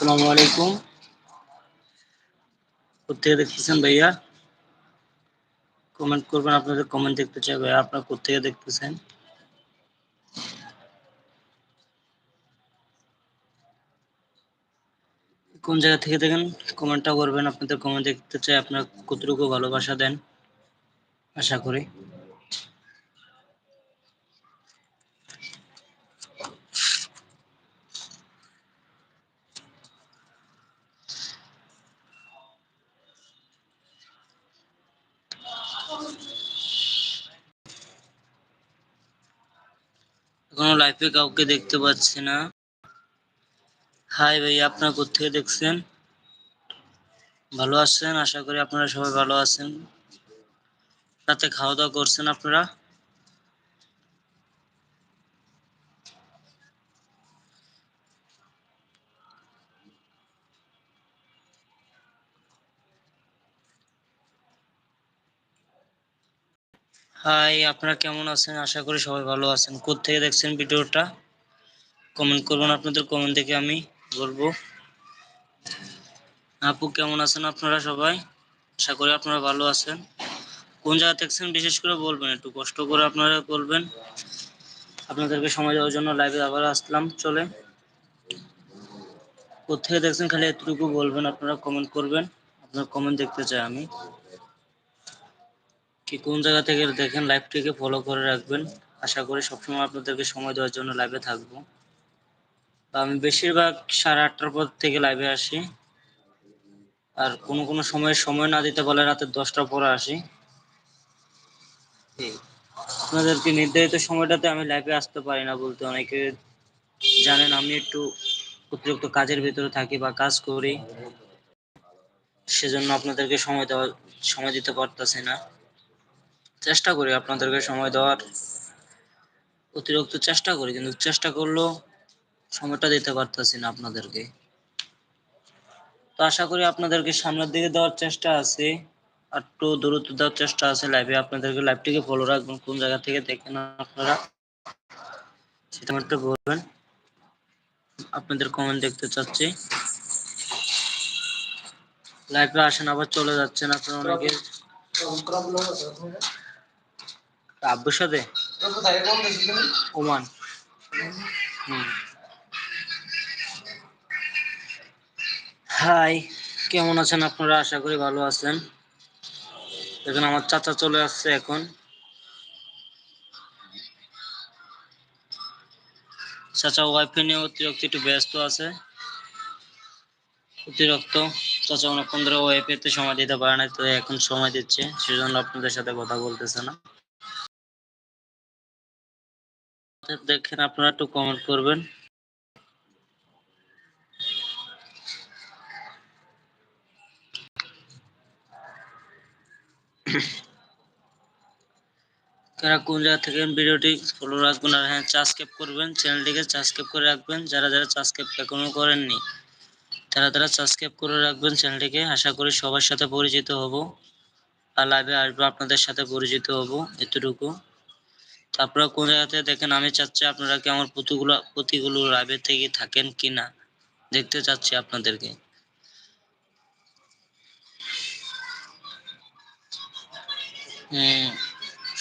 আসসালামু আলাইকুম। কোথেকে দেখতেছেন ভাইয়া? কমেন্ট করবেন, আপনাদের কমেন্ট দেখতে চাই ভাইয়া, আপনারা কোথেকে দেখতেছেন? কোন জায়গা থেকে দেখেন? কমেন্টটা করবেন, আপনাদের কমেন্ট দেখতে চাই, আপনার কতটুকু ভালোবাসা দেন? আশা করি। এখনও লাইফে কাউকে দেখতে পাচ্ছি না। হাই ভাই আপনার কোথেকে দেখছেন? ভালো আছেন? আশা করি আপনারা সবাই ভালো আছেন। রাতে খাওয়া দাওয়া করছেন আপনারা? হাই, আপনারা কেমন আছেন? আশা করি সবাই ভালো আছেন। কোথেকে দেখছেন ভিডিওটা? কমেন্ট করবেন আপনাদের কমেন্ট দেখে আমি বলব। আপু, কেমন আছেন আপনারা সবাই? আশা করি আপনারা ভালো আছেন। কোন জায়গা দেখছেন? বিশেষ করে বলবেন একটু। কষ্ট করে আপনারা বলবেন। আপনাদেরকে সময় দেওয়ার জন্য লাইভে আবার আসলাম। চলে কোথেকে দেখছেন? খালি এতটুকু বলবেন, আপনারা কমেন্ট করবেন। আপনার কমেন্ট দেখতে চাই আমি। কি কোন জায়গা থেকে দেখেন লাইভটিকে ফলো করে রাখবেন আশা করি সবসময় আপনাদেরকে সময় দেওয়ার জন্য লাইভে থাকব। আমি বেশিরভাগ সাড়ে আটটার পর থেকে লাইভে আসি। আর কোনো কোনো সময় সময় না দিতে পারলে রাতে দশটার পরে আসি। আপনাদেরকে নির্ধারিত সময়টাতে আমি লাইভে আসতে পারি না বলতে অনেকে জানেন আমি একটু অতিরিক্ত কাজের ভিতরে থাকি বা কাজ করি সেজন্য আপনাদেরকে সময় দেওয়া সময় দিতে পারতেছি না। চেষ্টা করি আপনাদেরকে সময় দেওয়ার। অতিরিক্ত চেষ্টা করি, কিন্তু চেষ্টা করলেও সময়টা দিতে পারতেছি না আপনাদেরকে। তো আশা করি আপনাদেরকে সামনের দিকে দেওয়ার চেষ্টা আছে আর একটু দূরত্ব দেওয়ার চেষ্টা আছে লাইভে আপনাদেরকে লাইভটিকে ফলো রাখবেন, কোন জায়গা থেকে দেখেন আপনারা সেটা একটু বলবেন। আপনাদের কমেন্ট দেখতে চাচ্ছি। লাইভে আসেন, আবার চলে যাচ্ছেন আপনারা অনেকে। আব্বুর সাথে? ওমান। হাই, কেমন আছেন আপনারা? আশা করি ভালো আছেন। এখন আমার চাচা চলে আসছে এখন। চাচা ওয়াইফাই নিয়ে অতিরিক্ত একটু ব্যস্ত আছে। অতিরিক্ত। চাচা অনেকক্ষণ ধরে ওয়াইফাইতে সময় দিতে পারে না তো এখন সময় দিচ্ছে। সেজন্য আপনাদের সাথে কথা বলতেছে না। দেখেন, আপনারা একটু কমেন্ট করবেন। কারা কোন জায়গা থেকে ভিডিওটি ফলো রাখবেন আর হ্যাঁ সাবস্ক্রাইব করবেন চ্যানেলটিকে সাবস্ক্রাইব করে রাখবেন। যারা যারা সাবস্ক্রাইব এখনও করেননি, তারা তারা সাবস্ক্রাইব করে রাখবেন চ্যানেলটিকে আশা করি সবার সাথে পরিচিত হব, আর লাইভে আসব, আপনাদের সাথে পরিচিত হব, এতটুকু। তারপরে কোন জায়গাতে দেখেন, আমি চাচ্ছি আপনারা কি আমার প্রতিগুলো প্রতিগুলো লাইভে থেকে থাকেন কিনা? দেখতে চাচ্ছি আপনাদেরকে।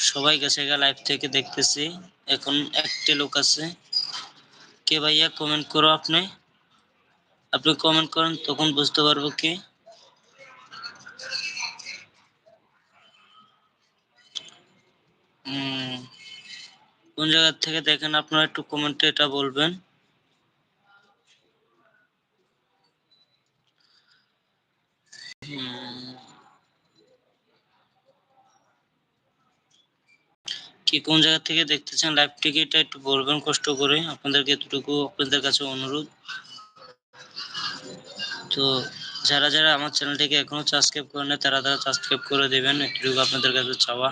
সবাই গেছে গা লাইভ থেকে দেখতেছি। এখন একটি লোক আছে। কে ভাইয়া কমেন্ট করো আপনি। আপনি কমেন্ট করেন, তখন বুঝতে পারব কি। কোন জায়গা থেকে দেখেন আপনারা একটু কমেন্টে এটা বলবেন? কি, কোন জায়গা থেকে দেখতেছেন লাইভ এটা একটু বলবেন কষ্ট করে? আপনাদেরকে এতটুকু আপনাদের কাছে অনুরোধ। তো যারা যারা আমার চ্যানেলটিকে এখনও সাবস্ক্রাইব করেন তারা তারা সাবস্ক্রাইব করে দেবেন। এটুকু আপনাদের কাছে চাওয়া।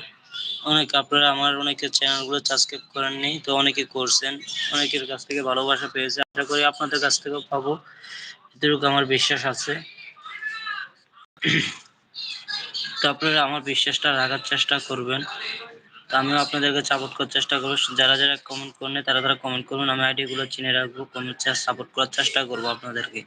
অনেক আপনারা আমার অনেকের চ্যানেলগুলো সাবস্ক্রাইব করেননি তো অনেকে করছেন, অনেকের কাছ থেকে ভালোবাসা পেয়েছে। আশা করি আপনাদের কাছ থেকেও পাবো, এতটুকু আমার বিশ্বাস আছে। তো আপনারা আমার বিশ্বাসটা রাখার চেষ্টা করবেন। তো আমিও আপনাদেরকে সাপোর্ট করার চেষ্টা করব। যারা যারা কমেন্ট করেন তারা তারা কমেন্ট করবেন। আমি আইডিগুলো চিনে রাখব কমেন্ট সাপোর্ট করার চেষ্টা করব আপনাদেরকে।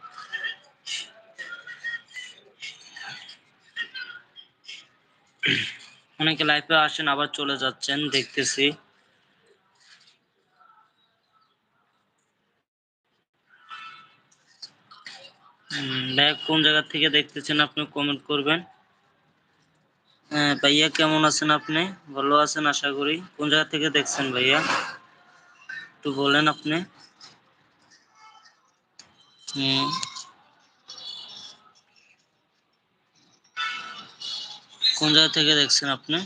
Mm-hmm. অনেকে লাইফে আসেন, আবার চলে যাচ্ছেন, দেখতেছি। ভাইয়া, কোন জায়গা থেকে দেখতেছেন আপনি? কমেন্ট করবেন। হ্যাঁ ভাইয়া, কেমন আছেন আপনি? ভালো আছেন, আশা করি। কোন জায়গা থেকে দেখছেন ভাইয়া? একটু বলেন আপনি। হুম। কোন জায়গা থেকে দেখছেন আপনি?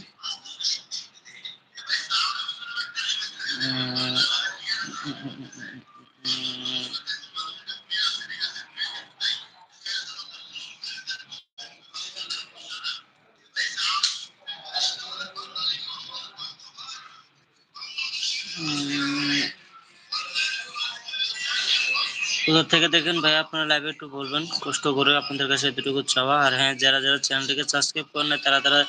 কোথা থেকে দেখেন ভাই, আপনারা লাইভে একটু বলবেন, কষ্ট করে আপনাদের কাছে এতটুকু চাওয়া। আর হ্যাঁ যারা যারা চ্যানেলটিকে সাবস্ক্রাইব করেন না তারা তারা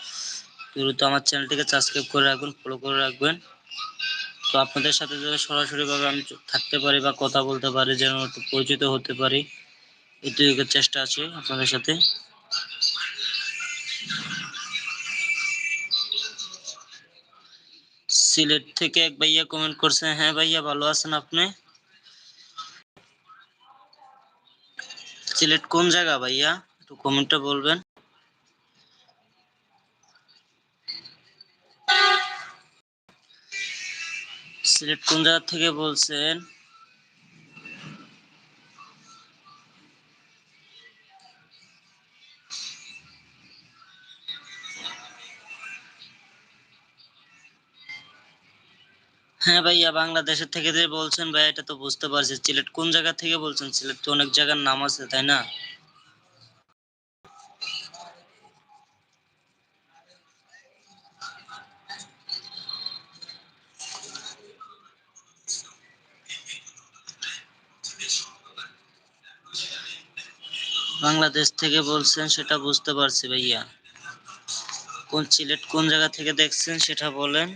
দ্রুত আমার চ্যানেলটিকে সাবস্ক্রাইব করে রাখবেন ফলো করে রাখবেন। তো আপনাদের সাথে যাতে সরাসরিভাবে আমি থাকতে পারি বা কথা বলতে পারি, যেন একটু পরিচিত হতে পারি এটুকুর চেষ্টা আছে আপনাদের সাথে। সিলেট থেকে এক ভাইয়া কমেন্ট করছে হ্যাঁ ভাইয়া, ভালো আছেন আপনি? সিলেট কোন জায়গা ভাইয়া? একটু কমেন্টটা বলবেন। সিলেট কোন জায়গা থেকে বলছেন? হ্যাঁ ভাইয়া, বাংলাদেশের থেকে যে বলছেন ভাই এটা তো বুঝতে পারছি। সিলেট কোন জায়গা থেকে বলছেন? সিলেট তো অনেক জায়গার নাম আছে, তাই না? বাংলাদেশ থেকে বলছেন, সেটা বুঝতে পারছি ভাইয়া। কোন সিলেট কোন জায়গা থেকে দেখছেন, সেটা বলেন।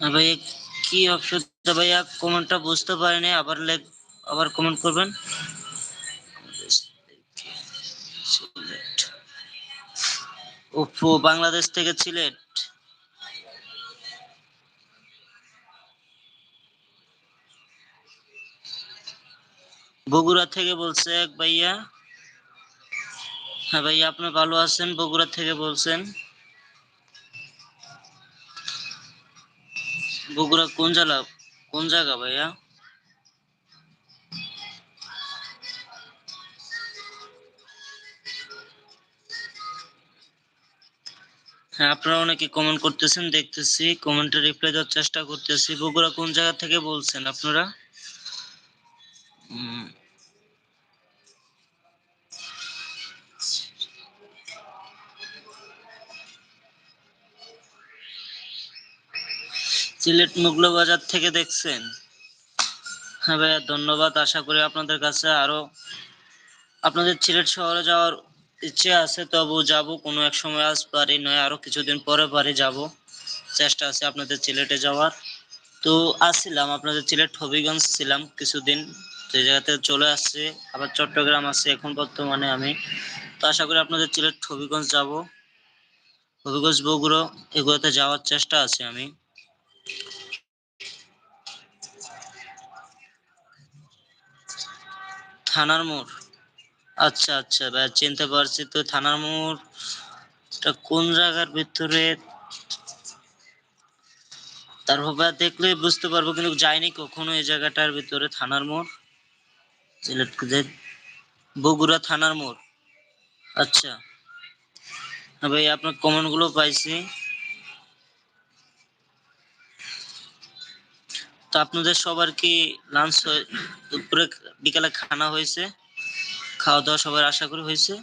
ভাইয়া কি অপশন ভাইয়া কমেন্টটা বুঝতে পারিনি, আবার লেখ, আবার কমেন্ট করবেন? ওপো বাংলাদেশ থেকে সিলেট। বগুড়া থেকে বলছে এক ভাইয়া। হ্যাঁ ভাইয়া, আপনি ভালো আছেন? বগুড়া থেকে বলছেন। বগুড়া কোন জেলা? কোন জায়গা ভাইয়া? হ্যাঁ আপনারা অনেকে কমেন্ট করতেছেন, দেখতেছি। কমেন্টে রিপ্লাই দেওয়ার চেষ্টা করতেছি। বগুড়া কোন জায়গা থেকে বলছেন আপনারা? সিলেট মুগলো বাজার থেকে দেখছেন। হ্যাঁ ভাইয়া, ধন্যবাদ। আশা করি আপনাদের কাছে আরও আপনাদের সিলেট শহরে যাওয়ার ইচ্ছে আছে, তবু যাব। কোনো এক সময় আজ পারি, নয়, আরও কিছুদিন পরে পারি, যাব। চেষ্টা আছে আপনাদের সিলেটে যাওয়ার। তো আসছিলাম, আপনাদের সিলেট হবিগঞ্জ ছিলাম কিছুদিন। সেই জায়গাতে চলে আসছে, আবার চট্টগ্রাম আছে এখন বর্তমানে আমি। তো আশা করি আপনাদের সিলেট হবিগঞ্জ যাব। হবিগঞ্জ, বগুড়ো, এগুলোতে যাওয়ার চেষ্টা আছে আমি। থানার মোড়? আচ্ছা আচ্ছা ভাই চিনতে পারছি তো থানার মোড় এটা কোন জায়গার ভিতরে? তারপর ভাই দেখলে বুঝতে পারব, কিন্তু যাইনি কখনো এই জায়গাটার ভিতরে, থানার মোড়। বগুড়া থানার মোড়। আচ্ছা। হ্যাঁ ভাই, আপনার কমেন্টগুলো পাইছি। তো আপনাদের সবার কি লাঞ্চ দুপুরে বিকালে খানা হয়েছে? খাওয়া দাওয়া সবার আশা করি হয়েছে?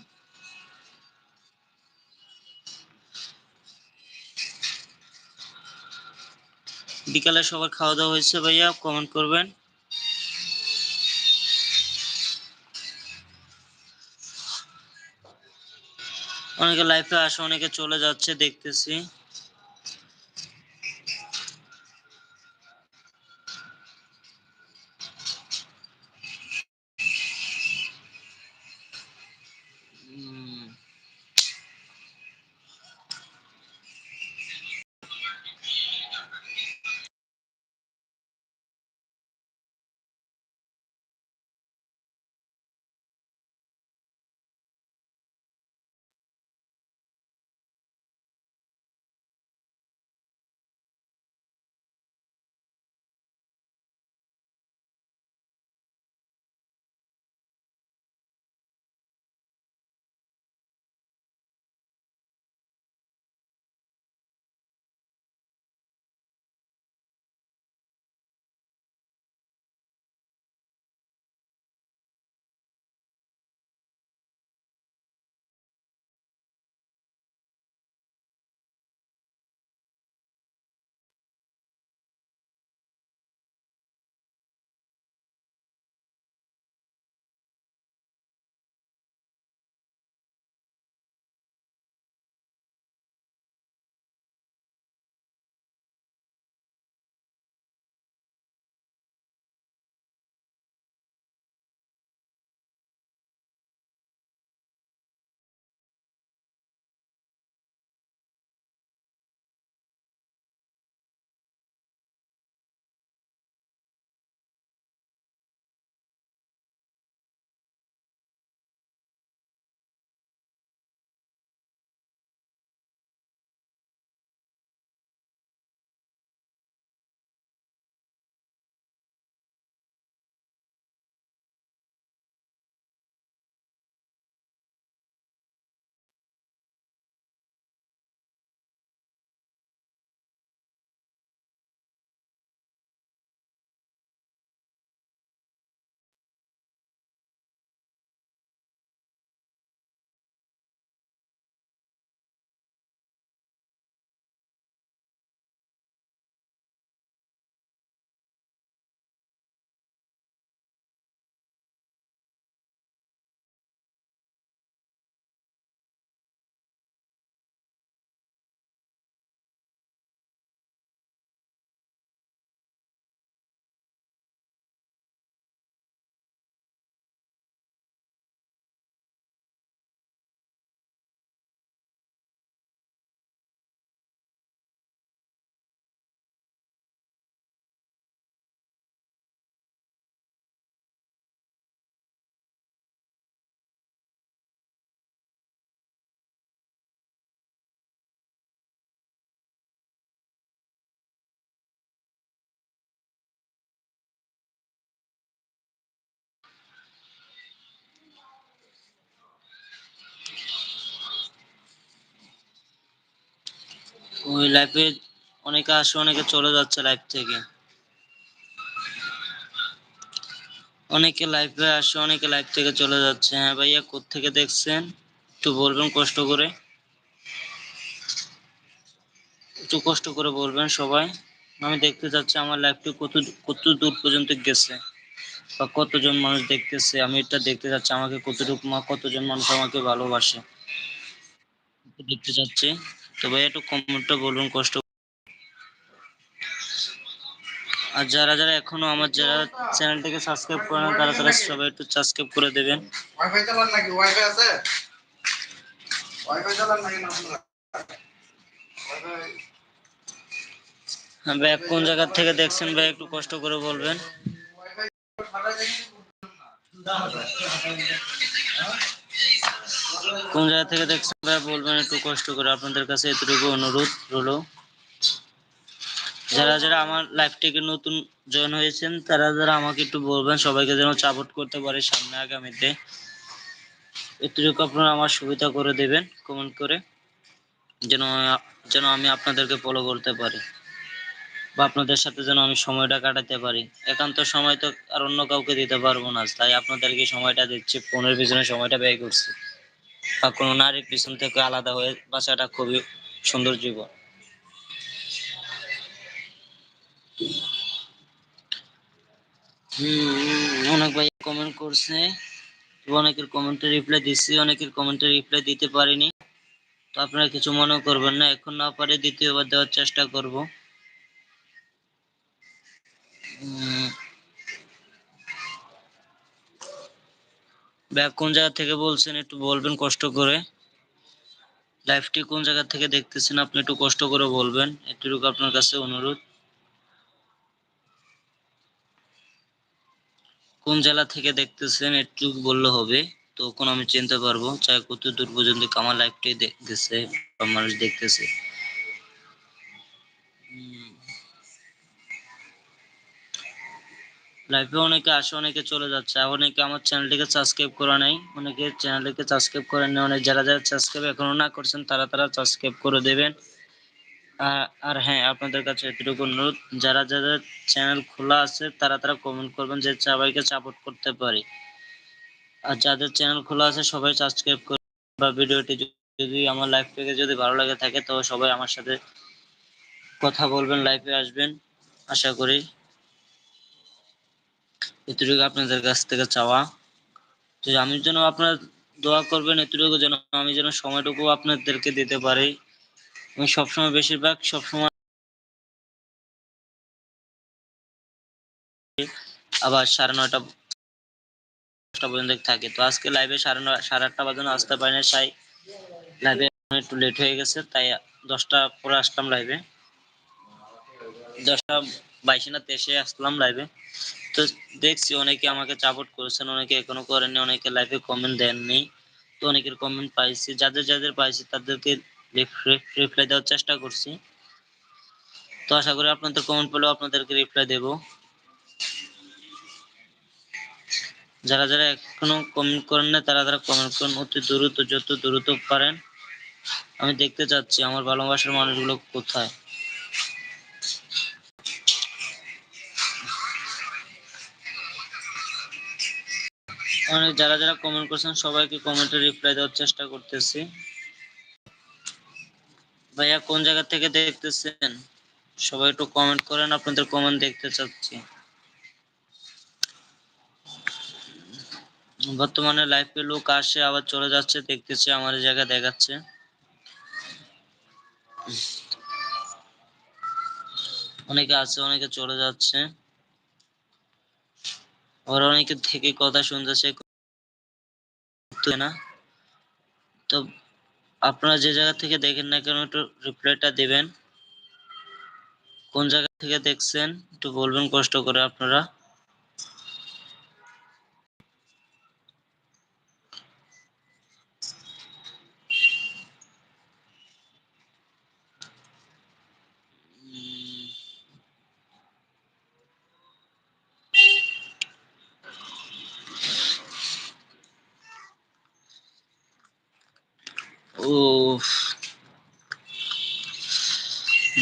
বিকালে সবার খাওয়া দাওয়া হয়েছে ভাইয়া কমেন্ট করবেন। অনেকে লাইফে আসে, অনেকে চলে যাচ্ছে, দেখতেছি। ওই লাইফে অনেকে আসে, অনেকে চলে যাচ্ছে লাইফ থেকে। অনেকে লাইফে আসে, অনেকে লাইফ থেকে চলে যাচ্ছে। হ্যাঁ ভাইয়া থেকে দেখছেন? একটু বলবেন কষ্ট করে। একটু কষ্ট করে বলবেন সবাই। আমি দেখতে চাচ্ছি আমার লাইফটি কত কত দূর পর্যন্ত গেছে বা কতজন মানুষ দেখতেছে। আমি এটা দেখতে চাচ্ছি আমাকে কতটুকু কতজন মানুষ আমাকে ভালোবাসে। দেখতে চাচ্ছি। তো ভাই একটু কমেন্টটা বলুন কষ্ট আর যারা যারা এখনও আমার যারা চ্যানেলটাকে সাবস্ক্রাইব করেন তারা তারা সবাই একটু সাবস্ক্রাইব করে দেবেন। ওয়াইফাই চালান নাকি? ওয়াইফাই আছে? ওয়াইফাই চালান নাকি হ্যাঁ ভাই কোন জায়গা থেকে দেখছেন ভাই একটু কষ্ট করে বলবেন। কোন জায়গা থেকে দেখছেন ভাই বলবেন একটু কষ্ট করে। আপনাদের কাছে এতটুকু অনুরোধ রইল। যারা যারা আমার লাইফটিকে নতুন জয়েন হয়েছেন, তারা যারা আমাকে একটু বলবেন, সবাইকে যেন সাপোর্ট করতে পারে সামনে আগামীতে। এতটুকু আপনারা আমার সুবিধা করে দেবেন কমেন্ট করে, যেন যেন আমি আপনাদেরকে ফলো করতে পারি বা আপনাদের সাথে যেন আমি সময়টা কাটাতে পারি। একান্ত সময় তো আর অন্য কাউকে দিতে পারব না, তাই আপনাদেরকে সময়টা দিচ্ছি ফোনের পিছনে সময়টা ব্যয় করছি। বা কোনো নারীর পিছন থেকে আলাদা হয়ে বাঁচাটা খুবই সুন্দর জীবন। অনেক ভাই কমেন্ট করছে। অনেকের কমেন্টে রিপ্লাই দিচ্ছি, অনেকের কমেন্টে রিপ্লাই দিতে পারিনি। তো আপনারা কিছু মনে করবেন না, এখন না পারে দ্বিতীয়বার দেওয়ার চেষ্টা করব। ব্যাগ কোন জায়গা থেকে বলছেন একটু বলবেন কষ্ট করে? লাইভটি কোন জায়গা থেকে দেখতেছেন আপনি একটু কষ্ট করে বলবেন। এটুকু আপনার কাছে অনুরোধ। কোন জেলা থেকে দেখতেছেন একটু বললে হবে। তখন আমি চিনতে পারব। চাই কত দূর পর্যন্ত আমার লাইভটি দেখতেছে মানুষ দেখতেছে। লাইভে অনেকে আসে, অনেকে চলে যাচ্ছে। অনেকে আমার চ্যানেলটিকে সাবস্ক্রাইব করা নাই, অনেকে চ্যানেলটিকে সাবস্ক্রাইব করেন না অনেক যারা যারা সাবস্ক্রাইব এখনও না করছেন, তারা তারা সাবস্ক্রাইব করে দেবেন। আর হ্যাঁ আপনাদের কাছে এতটুকু অনুরোধ, যারা যাদের চ্যানেল খোলা আছে, তারা তারা কমেন্ট করবেন যে সবাইকে সাপোর্ট করতে পারি। আর যাদের চ্যানেল খোলা আছে, সবাই সাবস্ক্রাইব করবেন বা ভিডিওটি যদি আমার লাইভ থেকে যদি ভালো লাগে থাকে, তো সবাই আমার সাথে কথা বলবেন লাইভে আসবেন, আশা করি। এতটুকু আপনাদের কাছ থেকে চাওয়া। তো আমি যেন আপনার দোয়া করবেন, এতটুকু যেন আমি যেন সময়টুকু আপনাদেরকে দিতে পারি। আমি সবসময় বেশিরভাগ সবসময় আবার সাড়ে নয়টা দশটা পর্যন্ত থাকে। তো আজকে লাইভে সাড়ে নয়, সাড়ে আটটা বাজে আসতে পারি না তাই লাইভে একটু লেট হয়ে গেছে, তাই দশটা পরে আসলাম লাইভে দশটা বাইশে না তেইশে আসলাম লাইভে তো দেখছি অনেকে আমাকে সাপোর্ট করেছেন, অনেকে এখনও করেননি, অনেকে লাইভে কমেন্ট দেননি। তো অনেকের কমেন্ট পাইছি, যাদের যাদের পাইছি তাদেরকে রিপ্লাই দেওয়ার চেষ্টা করছি। তো আশা করি আপনাদের কমেন্ট পেলেও আপনাদেরকে রিপ্লাই দেব। যারা যারা এখনও কমেন্ট করেন না তারা তারা কমেন্ট করেন। অতি দ্রুত, যত দ্রুত পারেন। আমি দেখতে চাচ্ছি আমার ভালোবাসার মানুষগুলো কোথায়। অনেক যারা যারা কমেন্ট করছেন, সবাইকে কমেন্টে রিপ্লাই দেওয়ার চেষ্টা করতেছি। ভাইয়া, কোন জায়গা থেকে দেখতেছেন? সবাই একটু কমেন্ট করেন, আপনাদের কমেন্ট দেখতে চাচ্ছি। বর্তমানে লাইফে লোক আসে, আবার চলে যাচ্ছে, দেখতেছে, আমার জায়গা দেখাচ্ছে। অনেকে আছে, অনেকে চলে যাচ্ছে। আবার অনেকে থেকে কথা শুনতেছে না। তো আপনারা যে জায়গা থেকে দেখেন না কেন, একটু রিপ্লাইটা দেবেন। কোন জায়গা থেকে দেখছেন, একটু বলবেন কষ্ট করে আপনারা।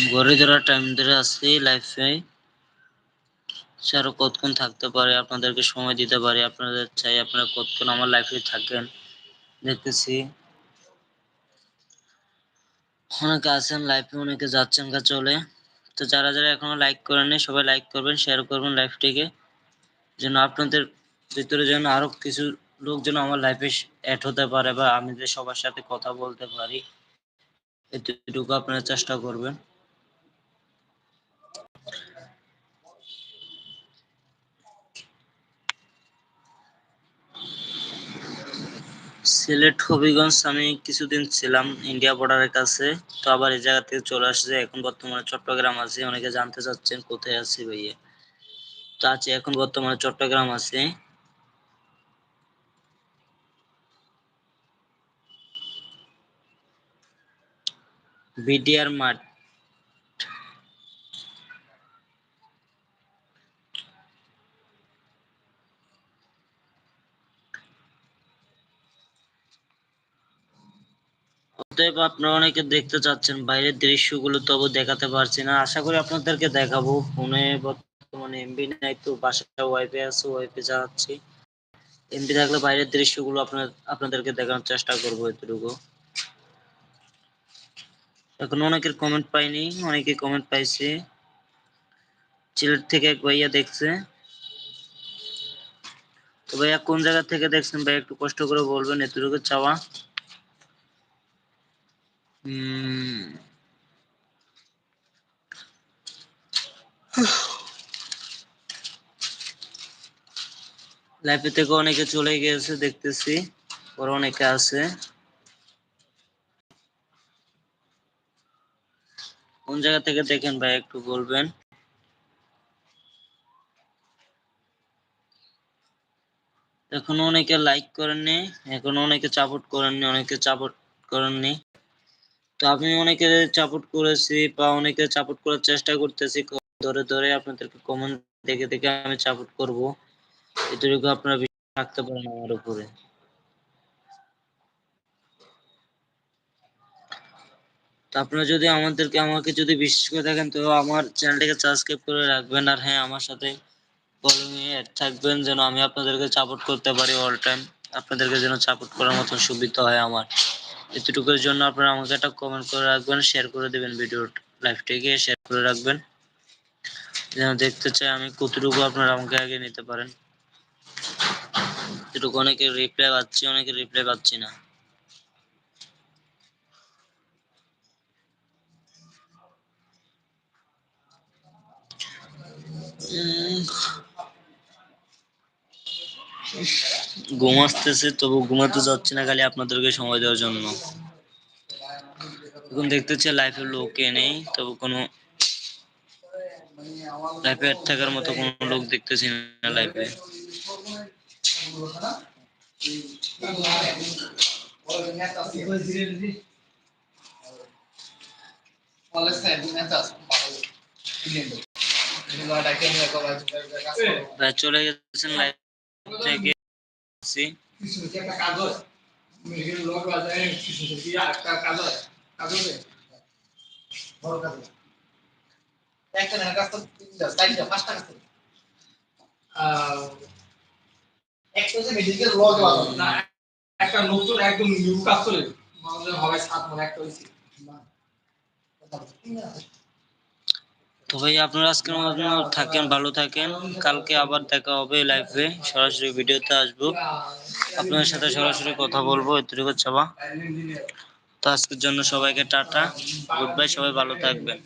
ঘরে যারা টাইম ধরে আসছি লাইফে সে আরও কতক্ষণ থাকতে পারে? আপনাদেরকে সময় দিতে পারে? আপনাদের চাই আপনারা কতক্ষণ আমার লাইফে থাকেন? দেখতেছি। অনেকে আছেন লাইফে অনেকে যাচ্ছেন গা চলে। তো যারা যারা এখনও লাইক করেননি, সবাই লাইক করবেন শেয়ার করবেন লাইফটিকে যেন আপনাদের ভিতরে যেন আরও কিছু লোক যেন আমার লাইফে অ্যাড হতে পারে বা আমি যে সবার সাথে কথা বলতে পারি এটুকু আপনারা চেষ্টা করবেন। সিলেট, হবিগঞ্জ, আমি কিছুদিন ছিলাম ইন্ডিয়া বর্ডারের কাছে, তো আবার এই জায়গা থেকে চলে আসছে। এখন বর্তমানে চট্টগ্রাম আছে, অনেকে জানতে চাচ্ছেন কোথায় আছি ভাইয়া। তো আছে, এখন বর্তমানে চট্টগ্রাম আছে। বিডিআর মাঠ। অতএব আপনারা অনেকে দেখতে চাচ্ছেন, বাইরের দৃশ্যগুলো তবু দেখাতে পারছি না। আশা করি আপনাদেরকে দেখাবো। ফোনে বর্তমানে এমবি নাই তো, বাসায় ওয়াইফে আছে ওয়াইফাই চালাচ্ছি। এমবি থাকলে বাইরের দৃশ্যগুলো আপনার আপনাদেরকে দেখানোর চেষ্টা করব এতটুকু। এখন অনেকের কমেন্ট পাইনি অনেকে কমেন্ট পাইছে। সিলেট থেকে এক ভাইয়া দেখছে। তো ভাইয়া কোন জায়গা থেকে দেখছেন? ভাই একটু কষ্ট করে বলবেন এতটুকু চাওয়া। লাইফে থেকে অনেকে চলে গিয়েছে, দেখতেছি। ওরা অনেকে আছে। কোন জায়গা থেকে দেখেন ভাই, একটু বলবেন? এখনও অনেকে লাইক করেননি, এখনও অনেকে সাপোর্ট করেননি, অনেকে সাপোর্ট করেননি। তো আমি অনেকে সাপোর্ট করেছি বা অনেকে সাপোর্ট করার চেষ্টা করতেছি, ধরে ধরে আপনাদেরকে কমেন্ট দেখে দেখে আমি সাপোর্ট করব। এটুকু আপনারা বিশ্বাস রাখতে পারেন আমার উপরে। তো আপনারা যদি আমাদেরকে, আমাকে যদি বিশ্বাস করে থাকেন, তো আমার চ্যানেলটাকে সাবস্ক্রাইব করে রাখবেন। আর হ্যাঁ আমার সাথে থাকবেন যেন আমি আপনাদেরকে সাপোর্ট করতে পারি অল টাইম আপনাদেরকে যেন সাপোর্ট করার মতন সুবিধা হয় আমার। এতটুকুর জন্য আপনারা আমাকে একটা কমেন্ট করে রাখবেন শেয়ার করে দেবেন ভিডিওর লাইভটিকে শেয়ার করে রাখবেন। যেন দেখতে চাই আমি কতটুকু আপনারা আমাকে আগে নিতে পারেন। এটুকু অনেকে রিপ্লাই পাচ্ছি অনেকে রিপ্লাই পাচ্ছি না। ঘুম আসতেছে, তবু ঘুমাতে যাচ্ছে না, খালি আপনাদেরকে সময় দেওয়ার জন্য। এখন দেখতে চাই লাইফে লোকে নেই, তবু কোনো লাইফে থাকার মতো কোনো লোক দেখতেছি না লাইফে চলে গেছেন লাইফ থেকে। মেয়েদের লোক বাজারে কিছু কি একটা কাজ কাজ হবে বড় একটা না কাজ তো চারটা পাঁচটা কাজ আহ, একটা হচ্ছে মেডিকেল লগ না একটা নতুন একদম নিউ কাজ চলে। আমাদের হবে সাত মানে একটা হয়েছে না তো ভাই, আপনারা আজকের মতো থাকেন, ভালো থাকেন। কালকে আবার দেখা হবে লাইফে সরাসরি ভিডিওতে আসব। আপনাদের সাথে সরাসরি কথা বলব, এতটুকু চাওয়া তো আজকের জন্য সবাইকে টাটা গুড বাই সবাই ভালো থাকবেন।